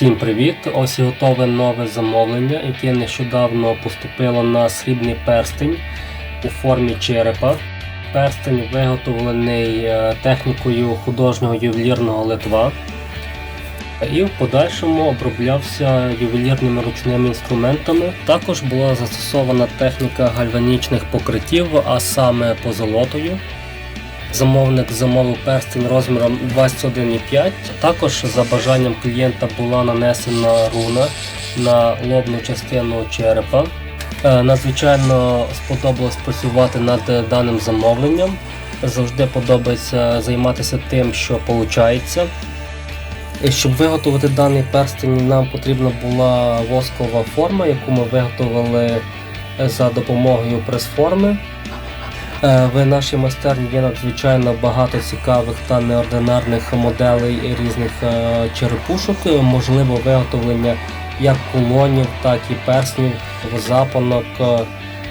Всім привіт! Ось готове нове замовлення, яке нещодавно поступило на срібний перстень у формі черепа. Перстень виготовлений е, технікою художнього ювелірного литва і в подальшому оброблявся ювелірними ручними інструментами. Також була застосована техніка гальванічних покриттів, а саме позолотою. Замовник замовив перстень розміром 21,5. Також за бажанням клієнта була нанесена руна на лобну частину черепа. Е, Надзвичайно сподобалось працювати над даним замовленням. Завжди подобається займатися тим, що виходить. Щоб виготовити даний перстень, нам потрібна була воскова форма, яку ми виготовили за допомогою прес-форми. Е, В нашій майстерні є надзвичайно багато цікавих та неординарних моделей різних е, черепушок. Можливо виготовлення як кулонів, так і перснів, запонок, е,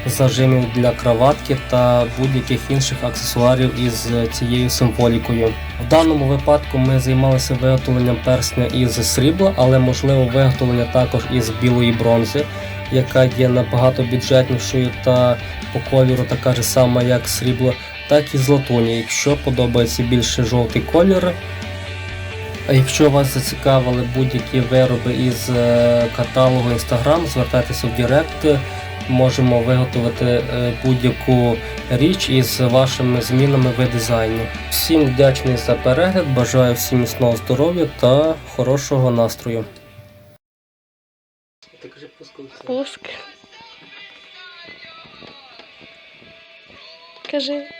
зажимів для краватки та будь-яких інших аксесуарів із цією символікою. В даному випадку ми займалися виготовленням персня із срібла, але можливо виготовлення також із білої бронзи, яка є набагато бюджетнішою та по кольору така ж сама, як срібло, так і з латуні. Якщо подобається більше жовтий колір. А якщо вас зацікавили будь-які вироби із е, каталогу Instagram, звертайтеся в Директ. Можемо виготовити е, будь-яку річ із вашими змінами в дизайні. Всім вдячний за перегляд, бажаю всім міцного здоров'я та хорошого настрою. Пуск. Кажи.